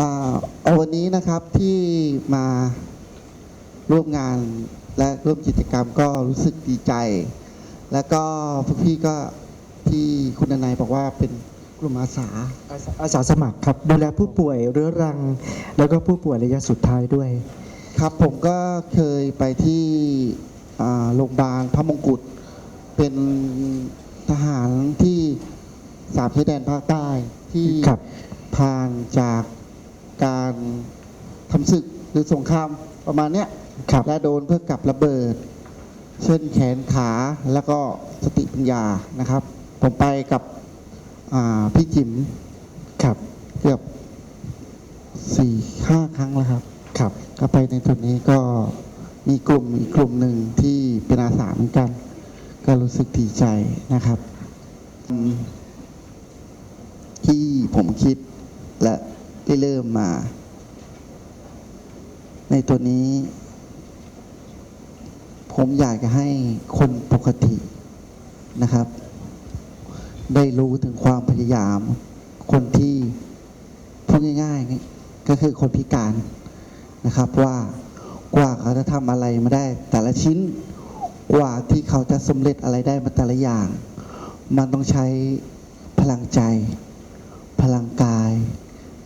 อ่าเอาวันนี้นะครับที่มาร่วมงานและร่วมกิจกรรมก็รู้สึกดีใจ แล้วก็พวกพี่ก็ที่คุณนายบอกว่าเป็นกลุ่มอาสาอาสาอาสาสมัครครับดูแลผู้ป่วยเรื้อรัง แล้วก็ผู้ป่วยระยะสุดท้ายด้วย ครับผมก็เคยไปที่อ่าโรงพยาบาลพระมงกุฎเป็นทหารที่สามชายแดนภาคใต้ที่ครับผ่านจาก การทำศึกหรือสงครามประมาณเนี้ยครับและโดนเพื่อกับระเบิด เช่นแขนขาแล้วก็สติปัญญานะครับ ผมไปกับอ่าพี่จิ๋มครับเกือบสี่ห้าครั้งแล้วครับครับก็ไปในจุดนี้ก็มีกลุ่มอีกกลุ่มหนึ่งที่เป็นอาสาเหมือนกัน ก็รู้สึกดีใจนะครับอืมที่ผมคิดและ ได้เริ่มมา ในตัวนี้ ผมอยากจะให้คนปกตินะครับ ได้รู้ถึงความพยายาม คนที่พูดง่ายๆก็คือคนพิการนะครับว่ากว่าเขาจะทำอะไรมาได้แต่ละชิ้นกว่าที่เขาจะสำเร็จอะไรได้มาแต่ละอย่าง มันต้องใช้พลังใจ พลังกาย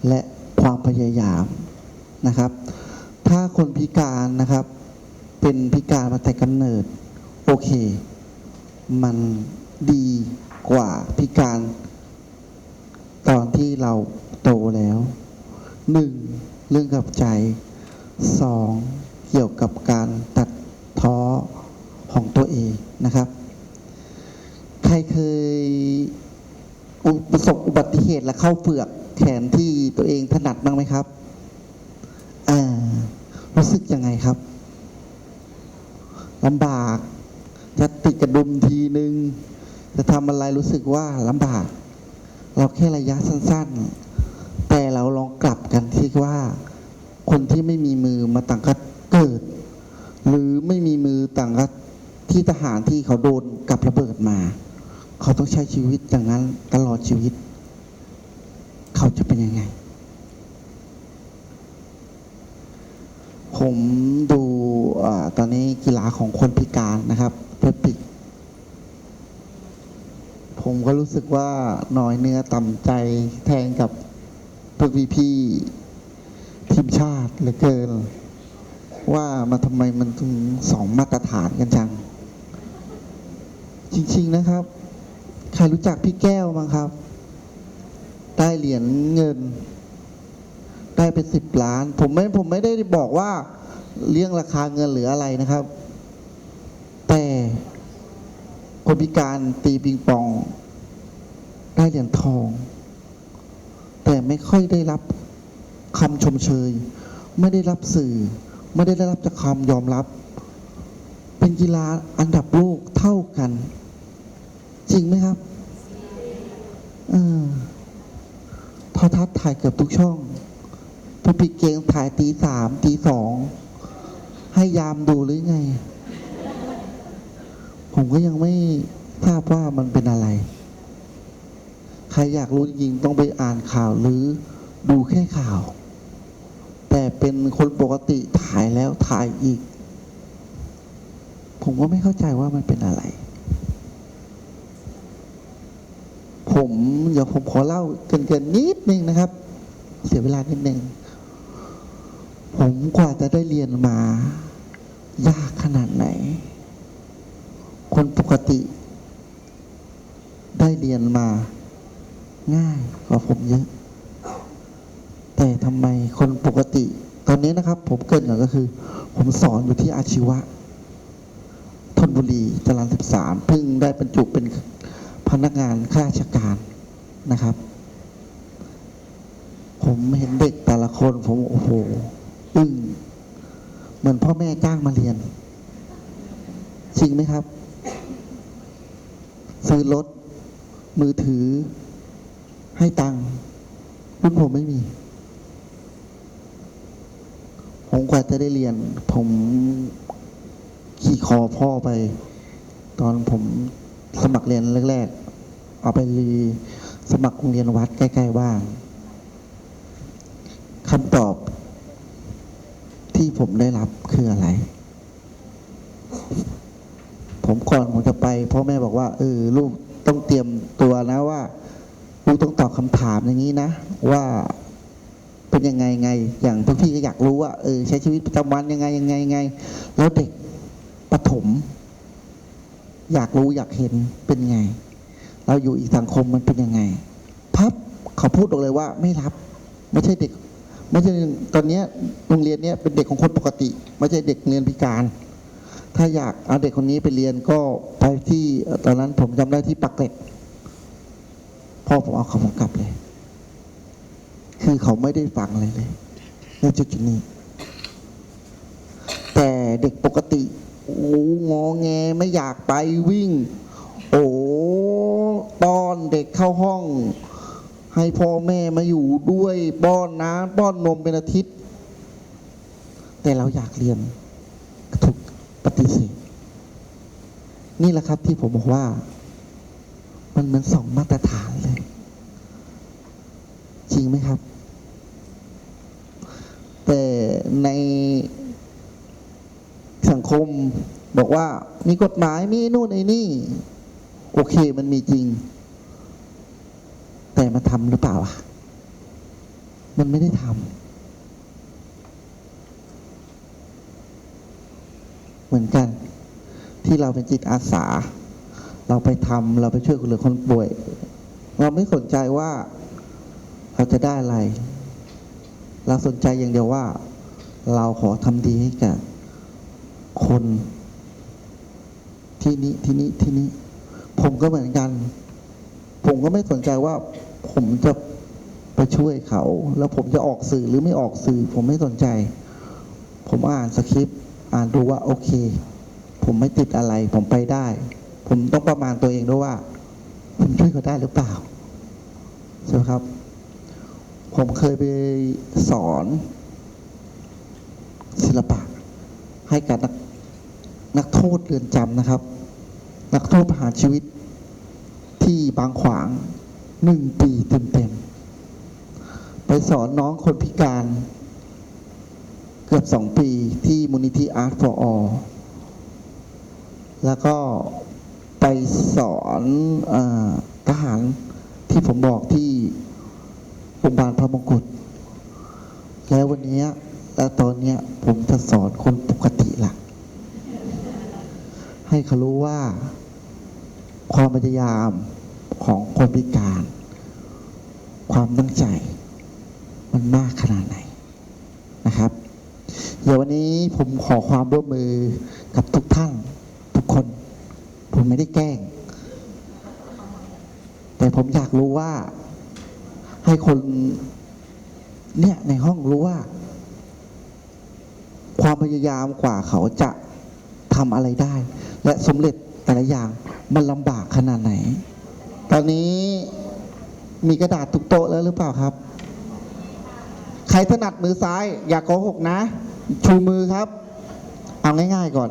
และความพยายามนะครับ ถ้าคนพิการนะครับ เป็นพิการมาแต่กำเนิด โอเค มันดีกว่าพิการตอนที่เราโตแล้วหนึ่งเรื่องกับใจสองเกี่ยวกับการตัดท้อของตัวเองนะครับ ใครเคยประสบอุบัติเหตุและเข้าเฟือก ตัวเองถนัดบ้างไหมครับอ่ารู้สึกยังไงครับลำบากจะติดกระดุมทีนึง จะทำอะไรรู้สึกว่าลำบาก เราแค่ระยะสั้น ๆ แต่เราลองกลับกันที่ว่า คนที่ไม่มีมือมาต่างก็เกิด หรือไม่มีมือต่างก็ที่ทหารที่เขาโดนกับระเบิดมา เขาต้องใช้ชีวิตอย่างนั้นตลอดชีวิต เขาจะเป็นยังไง ผมดูอตอนนี้กีฬาของคนพิการนะครับเพื่อปิกผมก็รู้สึกว่าน้อยเนื้อต่ำใจแทนกับพวกพี่ๆทีมชาติเหลือเกิน ว่ามาทำไมมันถึงสองมาตรฐานกันจัง จริงๆนะครับ ใครรู้จักพี่แก้วมั้งครับ ได้เหรียญเงิน ได้เป็นสิบล้าน ผมไม่ผมไม่ได้บอกว่าเรื่องราคาเงินหรืออะไรนะครับ แต่คนพิการตีปิงปอง ได้เหรียญทอง แต่ไม่ค่อยได้รับคำชมเชย ไม่ได้รับสื่อ ไม่ได้รับจากคำยอมรับ เป็นกีฬาอันดับโลกเท่ากัน จริงไหมครับเออทอทัศน์ถ่ายเกือบทุกช่อง พอปิดเกงถ่ายตีสามตีสองให้ยามดูหรือไง ผมก็ยังไม่ทราบว่ามันเป็นอะไร ใครอยากรู้จริงต้องไปอ่านข่าวหรือดูแค่ข่าว แต่เป็นคนปกติถ่ายแล้วถ่ายอีก ผมก็ไม่เข้าใจว่ามันเป็นอะไร ผมเดี๋ยวผมขอเล่าเกินๆนิดนึงนะครับ เสียเวลานิดนึง ผมกว่าจะได้เรียนมา ยากขนาดไหน คนปกติ ได้เรียนมา ง่ายกว่าผมเยอะ แต่ทำไมคนปกติ ตอนนี้นะครับ ผมเกรินก่อนก็คือ ผมสอนอยู่ที่อาชีวะธนบุรีจรัญสิบสามเพิ่งได้บรรจุเป็นพนักงานข้าราชการนะครับ ผมเห็นเด็กแต่ละคนผมโอ้โห อึ้งเหมือนพ่อแม่จ้างมาเรียน จริงไหมครับ ซื้อรถ มือถือ ให้ตังค์รุ่นผมไม่มี ผมกว่าจะได้เรียน ผมขี่คอพ่อไป ตอนผมสมัครเรียนแรกๆ เอาไปรีสมัครโรงเรียนวัดใกล้ ๆ บ้านคำตอบ ที่ผมได้รับคืออะไร ผมก่อนผมจะไปพ่อแม่บอกว่าเออลูกต้องเตรียมตัวนะว่า ลูกต้องตอบคำถามอย่างนี้นะ ว่าเป็นยังไงไง อย่างพวกพี่ก็อยากรู้ว่าเออใช้ชีวิตประจำวันยังไงยังไงยังไง แล้วเด็กประถมอยากรู้อยากเห็นเป็นไง เราอยู่อีกสังคมมันเป็นยังไง พับเขาพูดออกเลยว่าไม่รับ ไม่ใช่เด็ก ไม่ใช่ตอนนี้โรงเรียนเนี้ยเป็นเด็กของคนปกติ ไม่ใช่เด็กเรียนพิการ ถ้าอยากเอาเด็กคนนี้ไปเรียนก็ไปที่ตอนนั้นผมจำได้ที่ปักเกร็ดพ่อผมเอาเขาผมกลับเลย คือเขาไม่ได้ฟังอะไรเลยในจุดจุดนี้ แต่เด็กปกติโอ้งอแงไม่อยากไปวิ่ง โอ้ป้อนเด็กเข้าห้อง ให้พ่อแม่มาอยู่ด้วยป้อนน้ำป้อนนมเป็นอาทิตย์ แต่เราอยากเรียนถูกปฏิเสธนี่แหละครับที่ผมบอกว่า มันเหมือนสองมาตรฐานเลย จริงไหมครับ แต่ในสังคมบอกว่า มีกฎหมายมีนู่นไอ้นี่ โอเคมันมีจริง แต่มันทำหรือเปล่าอะมันไม่ได้ทำเหมือนกัน ที่เราเป็นจิตอาสา เราไปทำเราไปช่วยคนเหลือคนป่วย เราไม่สนใจว่าเราจะได้อะไร เราสนใจอย่างเดียวว่า เราขอทำดีให้กับคนที่นี้ที่นี้ที่นี้ ผมก็เหมือนกัน ผมก็ไม่สนใจว่า ผมจะไปช่วยเขา แล้วผมจะออกสื่อหรือไม่ออกสื่อ ผมไม่สนใจ ผมอ่านสคริปต์อ่านดูว่าโอเค ผมไม่ติดอะไร ผมไปได้ ผมต้องประมาณตัวเองด้วยว่า ผมช่วยเขาได้หรือเปล่าใช่ไหมครับ ผมเคยไปสอนศิลปะให้กับนักนักโทษเรือนจำนะครับ นักโทษประหารชีวิตที่บางขวาง หนึ่งปีเต็มๆ ไปสอนน้องคนพิการ เกือบสองปีที่มูลนิธิ Art for All แล้วก็ไปสอนอทหารที่ผมบอกที่โรงพยาบาลพระมงกุฎแล้ววันนี้และตอนนี้ผมจะสอนคนปกติละให้เขารู้ว่าความพยายาม ของคนพิการ ความตั้งใจ มันมากขนาดไหนนะครับ เดี๋ยววันนี้ผมขอความร่วมมือกับทุกท่านทุกคน ผมไม่ได้แกล้ง แต่ผมอยากรู้ว่า ให้คนเนี่ยในห้องรู้ว่า ความพยายามกว่าเขาจะทำอะไรได้ และสำเร็จแต่ละอย่างมันลำบากขนาดไหน ตอนนี้มีกระดาษทุกโต๊ะแล้วหรือเปล่าครับ ใครถนัดมือซ้าย อย่าโกหกนะ ชูมือครับ เอาง่าย ๆก่อน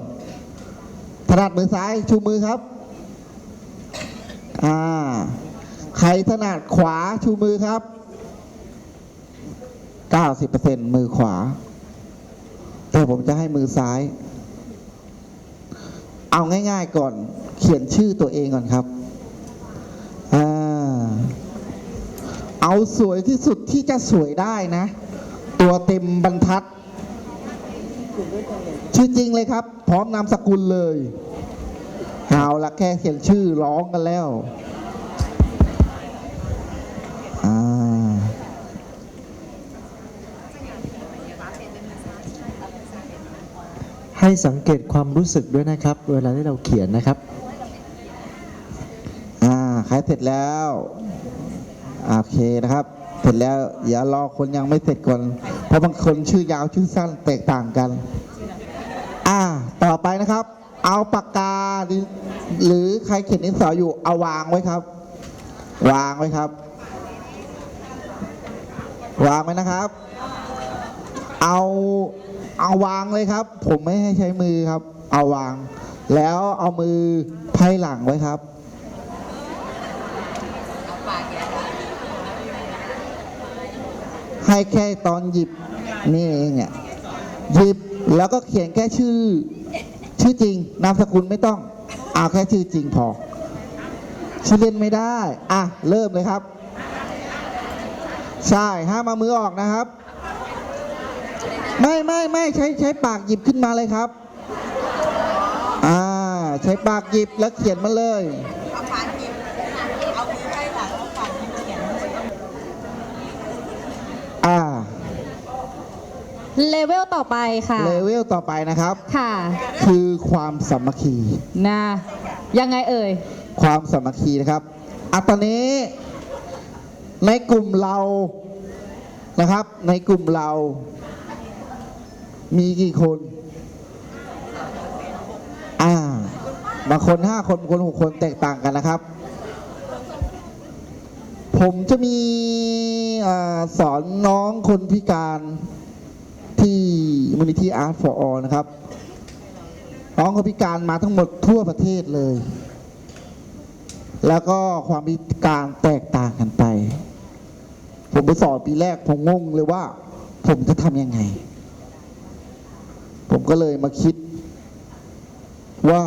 ถนัดมือซ้ายชูมือครับ อ่า ใครถนัดขวาชูมือครับ 90%มือขวา แต่ผมจะให้มือซ้าย เอาง่าย ๆ ก่อน เขียนชื่อตัวเองก่อนครับ อ่า เอาสวยที่สุดที่จะสวยได้นะ ตัวเต็มบรรทัด ชื่อจริงเลยครับ พร้อมนามสกุลเลยเอาละแค่เขียนชื่อร้องกันแล้วให้สังเกตความรู้สึกด้วยนะครับ เวลาที่เราเขียนนะครับ อ่าขายเสร็จแล้ว โอเคนะครับ เสร็จแล้วอย่ารอคนยังไม่เสร็จก่อน เพราะบางคนชื่อยาวชื่อสั้นแตกต่างกัน อ่า ต่อไปนะครับ เอาปากกาหรือหรือใครเขียนดินสออยู่เอาวางไว้ครับ วางไว้ครับ วางไว้นะครับ เอาเอาวางเลยครับ ผมไม่ให้ใช้มือครับ เอาวาง แล้วเอามือไพ่หลังไว้ครับ ให้แค่ตอนหยิบนี่เองเนี่ยหยิบแล้วก็เขียนแค่ชื่อ ชื่อจริง นามสกุลไม่ต้อง เอาแค่ชื่อจริงพอ ชื่อเล่นไม่ได้ อะ เริ่มเลยครับ ใช่ห้ามเอามือออกนะครับ ไม่ไม่ไม่ใช้ใช้ปากหยิบขึ้นมาเลยครับ อ่า ใช้ปากหยิบแล้วเขียนมาเลย เอาฝานหยิบเอามือไว้หลังเอาฝานหยิบเขียนเลย อ่า เลเวลต่อไปค่ะ เลเวลต่อไปนะครับ ค่ะ คือความสามัคคี นะยังไงเอ่ย ความสามัคคีนะครับอัตอนนี้ ในกลุ่มเรานะครับ ในกลุ่มเรา มีกี่คน อ่าบางคนห้าคนบางคนหกคนแตกต่างกันนะครับ ผมจะมีอาสอนน้องคนพิการ ที่มูลนิธิ Art for All นะครับ น้องคนพิการมาทั้งหมดทั่วประเทศเลย แล้วก็ความพิการแตกต่างกันไป ผมไปสอนปีแรกผมงงเลยว่า ผมจะทำยังไง ผมก็เลยมาคิดว่า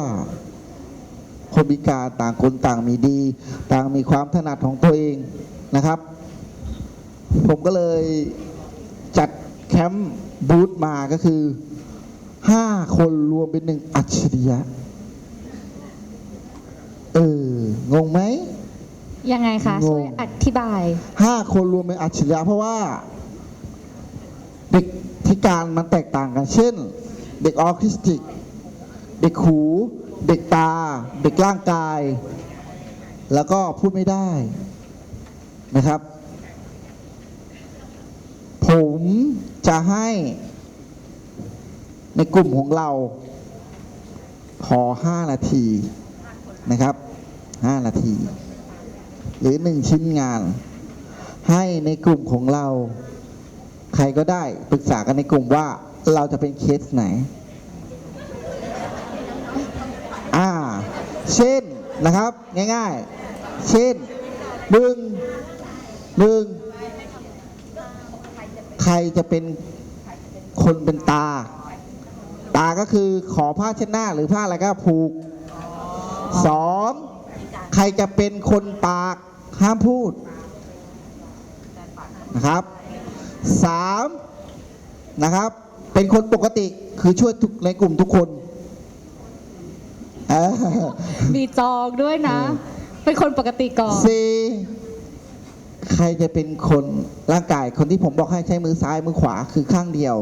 คนพิการต่างคนต่างมีดี ต่างมีความถนัดของตัวเองนะครับ ผมก็เลยจัดแคมป์ บูธมาก็คือห้าคนรวมเป็นหนึ่งอัจฉริยะ เออ งงไหม ยังไงคะงง ช่วยอธิบาย ห้าคนรวมเป็นอัจฉริยะเพราะว่า เด็กพิการมันแตกต่างกัน เช่น เด็กออทิสติก เด็กหู เด็กตา เด็กร่างกาย แล้วก็พูดไม่ได้นะครับ ผม จะให้ในกลุ่มของเรา ขอห้านาทีนะครับห้านาที หรือหนึ่งชิ้นงาน ให้ในกลุ่มของเรา ใครก็ได้ปรึกษากันในกลุ่มว่าเราจะเป็นเคสไหน อ่า เช่นนะครับ ง่ายๆ เช่นหนึ่งหนึ่ง ใครจะเป็นคนเป็นตา ตาก็คือขอผ้าเช็ดหน้าหรือผ้าอะไรก็ผูกสองใครจะเป็นคนปากห้ามพูดนะครับสามนะครับ เป็นคนปกติคือช่วยทุกในกลุ่มทุกคนเออมีจองด้วยนะ เป็นคนปกติก่อนสี่ ใครจะเป็นคนร่างกายคนที่ผมบอกให้ใช้มือซ้ายมือขวาคือข้างเดียว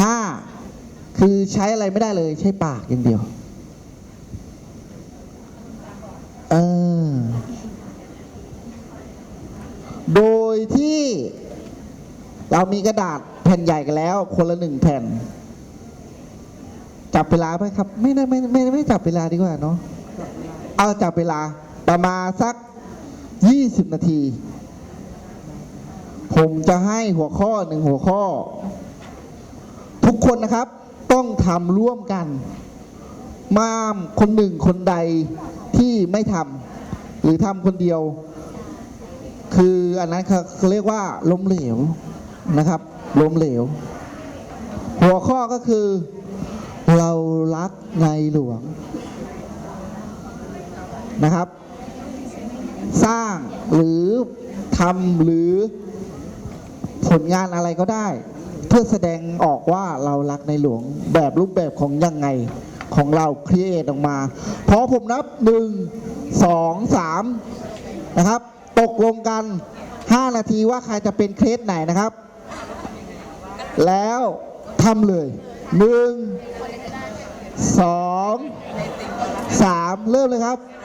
ห้าคือใช้อะไรไม่ได้เลย ใช้ปากอย่างเดียว เออ โดยที่ เรามีกระดาษแผ่นใหญ่กันแล้ว คนละหนึ่งแผ่น จับเวลาไหมครับ ไม่ได้ไม่ไม่ไม่จับเวลาดีกว่าเนาะเอาจับเวลาประมาณสัก 20 นาที ผมจะให้หัวข้อหนึ่งหัวข้อ ทุกคนนะครับต้องทำร่วมกัน มามคนหนึ่งคนใดที่ไม่ทำหรือทำคนเดียว คืออันนั้นเขาเรียกว่าล้มเหลวนะครับล้มเหลว หัวข้อก็คือเรารักในหลวงนะครับ สร้างหรือทำหรือผลงานอะไรก็ได้ เพื่อแสดงออกว่าเรารักในหลวงแบบรูปแบบของยังไงของเราครีเอทออกมา พอผมนับหนึ่งสองสามนะครับ ตกลงกัน 5 นาทีว่าใครจะเป็นเคสไหนนะครับ แล้วทำเลยหนึ่งสองสามเริ่มเลยครับ